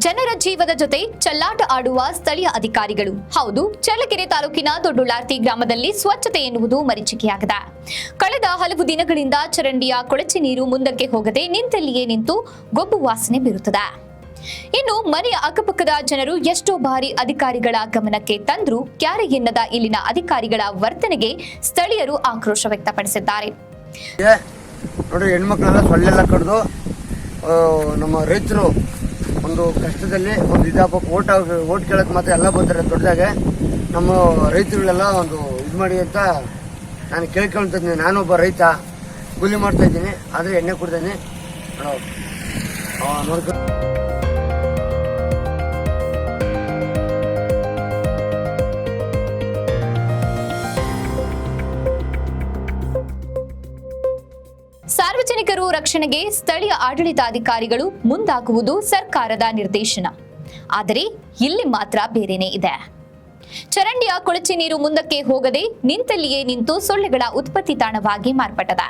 ಜನರ ಜೀವದ ಜೊತೆ ಚಲ್ಲಾಟ ಆಡುವ ಸ್ಥಳೀಯ ಅಧಿಕಾರಿಗಳು. ಹೌದು, ಚಳ್ಳಕೆರೆ ತಾಲೂಕಿನ ದೊಡ್ಡುಳ್ಳಾರ್ತಿ ಗ್ರಾಮದಲ್ಲಿ ಸ್ವಚ್ಛತೆ ಎನ್ನುವುದು ಮರೀಚಿಕೆಯಾಗಿದೆ. ಕಳೆದ ಹಲವು ದಿನಗಳಿಂದ ಚರಂಡಿಯ ಕೊಳಚೆ ನೀರು ಮುಂದಕ್ಕೆ ಹೋಗದೆ ನಿಂತಲ್ಲಿಯೇ ನಿಂತು ಗೊಬ್ಬು ವಾಸನೆ ಬೀರುತ್ತದೆ. ಇನ್ನು ಮನೆಯ ಅಕ್ಕಪಕ್ಕದ ಜನರು ಎಷ್ಟೋ ಬಾರಿ ಅಧಿಕಾರಿಗಳ ಗಮನಕ್ಕೆ ತಂದ್ರೂ, ಕ್ಯಾರೆ ಎನ್ನದ ಇಲ್ಲಿನ ಅಧಿಕಾರಿಗಳ ವರ್ತನೆಗೆ ಸ್ಥಳೀಯರು ಆಕ್ರೋಶ ವ್ಯಕ್ತಪಡಿಸಿದ್ದಾರೆ. ಹೆಣ್ಮಕ್ಳೆಲ್ಲ ಸೊಳ್ಳೆಲ್ಲ ಕಡ್ದು ನಮ್ಮ ರೈತರು ಒಂದು ಕಷ್ಟದಲ್ಲಿ ಒಂದು ಇದಾಪ ಓಟ್ ಓಟ್ ಕೇಳಕ್ಕೆ ಮಾತ್ರ ಎಲ್ಲ ಬರ್ತಾರೆ ದೊಡ್ಡದಾಗೆ. ನಮ್ಮ ರೈತರುಗಳೆಲ್ಲ ಒಂದು ಇದು ಮಾಡಿ ಅಂತ ನಾನು ಕೇಳ್ಕೊಳ್ತಿದ್ದೀನಿ ನಾನೊಬ್ಬ ರೈತ, ಕೂಲಿ ಮಾಡ್ತಾ ಇದ್ದೀನಿ. ಆದರೆ ಎಣ್ಣೆ ಕುಡ್ತೀನಿ ನೋಡ್ಕೊ. ಸಾರ್ವಜನಿಕರು ರಕ್ಷಣೆಗೆ ಸ್ಥಳೀಯ ಆಡಳಿತಾಧಿಕಾರಿಗಳು ಮುಂದಾಗುವುದು ಸರ್ಕಾರದ ನಿರ್ದೇಶನ. ಆದರೆ ಇಲ್ಲಿ ಮಾತ್ರ ಬೇರೆನೇ ಇದೆ. ಚರಂಡಿಯ ಕೊಳಚೆ ನೀರು ಮುಂದಕ್ಕೆ ಹೋಗದೆ ನಿಂತಲ್ಲಿಯೇ ನಿಂತು ಸೊಳ್ಳೆಗಳ ಉತ್ಪತ್ತಿ ತಾಣವಾಗಿ ಮಾರ್ಪಟ್ಟದ.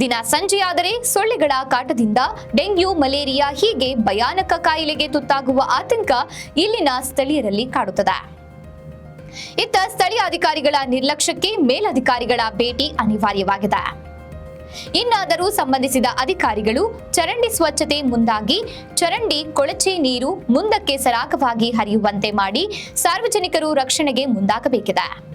ದಿನ ಸಂಜೆಯಾದರೆ ಸೊಳ್ಳೆಗಳ ಕಾಟದಿಂದ ಡೆಂಗ್ಯೂ, ಮಲೇರಿಯಾ ಹೀಗೆ ಭಯಾನಕ ಕಾಯಿಲೆಗೆ ತುತ್ತಾಗುವ ಆತಂಕ ಇಲ್ಲಿನ ಸ್ಥಳೀಯರಲ್ಲಿ ಕಾಡುತ್ತದೆ. ಇತ್ತ ಸ್ಥಳೀಯ ಅಧಿಕಾರಿಗಳ ನಿರ್ಲಕ್ಷ್ಯಕ್ಕೆ ಮೇಲಧಿಕಾರಿಗಳ ಭೇಟಿ ಅನಿವಾರ್ಯವಾಗಿದೆ. ಇನ್ನಾದರೂ ಸಂಬಂಧಿಸಿದ ಅಧಿಕಾರಿಗಳು ಚರಂಡಿ ಸ್ವಚ್ಛತೆ ಮುಂದಾಗಿ ಚರಂಡಿ ಕೊಳಚೆ ನೀರು ಮುಂದಕ್ಕೆ ಸರಾಗವಾಗಿ ಹರಿಯುವಂತೆ ಮಾಡಿ ಸಾರ್ವಜನಿಕರು ರಕ್ಷಣೆಗೆ ಮುಂದಾಗಬೇಕಿದೆ.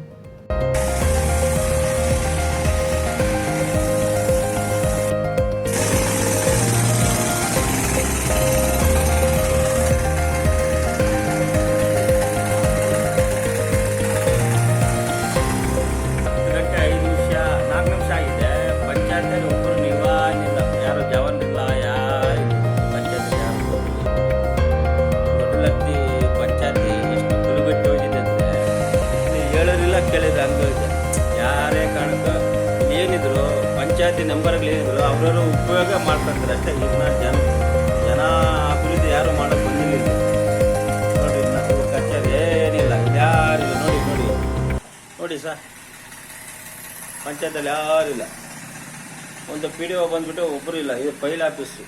ಪಂಚಾಯತಿ ನಂಬರ್ಗಳೇನಿದ್ರು ಅವರವರು ಉಪಯೋಗ ಮಾಡ್ತಾರೆ ಅಷ್ಟೇ. ಇದನ್ನ ಜನ ಜನ ಅಭಿವೃದ್ಧಿ ಯಾರು ಮಾಡೋಕ್ಕೆ ಬಂದಿಲ್ಲ. ನೋಡಿ ನಮ್ಮ ಕಚೇರಿ ಏನಿಲ್ಲ. ಯಾರಿಲ್ಲ ನೋಡಿ ನೋಡಿ. ನೋಡಿ ಸರ್ ಪಂಚಾಯತಲ್ಲಿ ಯಾರಿಲ್ಲ ಒಂದು ಪಿ ಡಿ ಒ ಬಂದ್ಬಿಟ್ಟು ಒಬ್ಬರು ಇಲ್ಲ. ಇದು ಫೈಲ್ ಆಫೀಸು.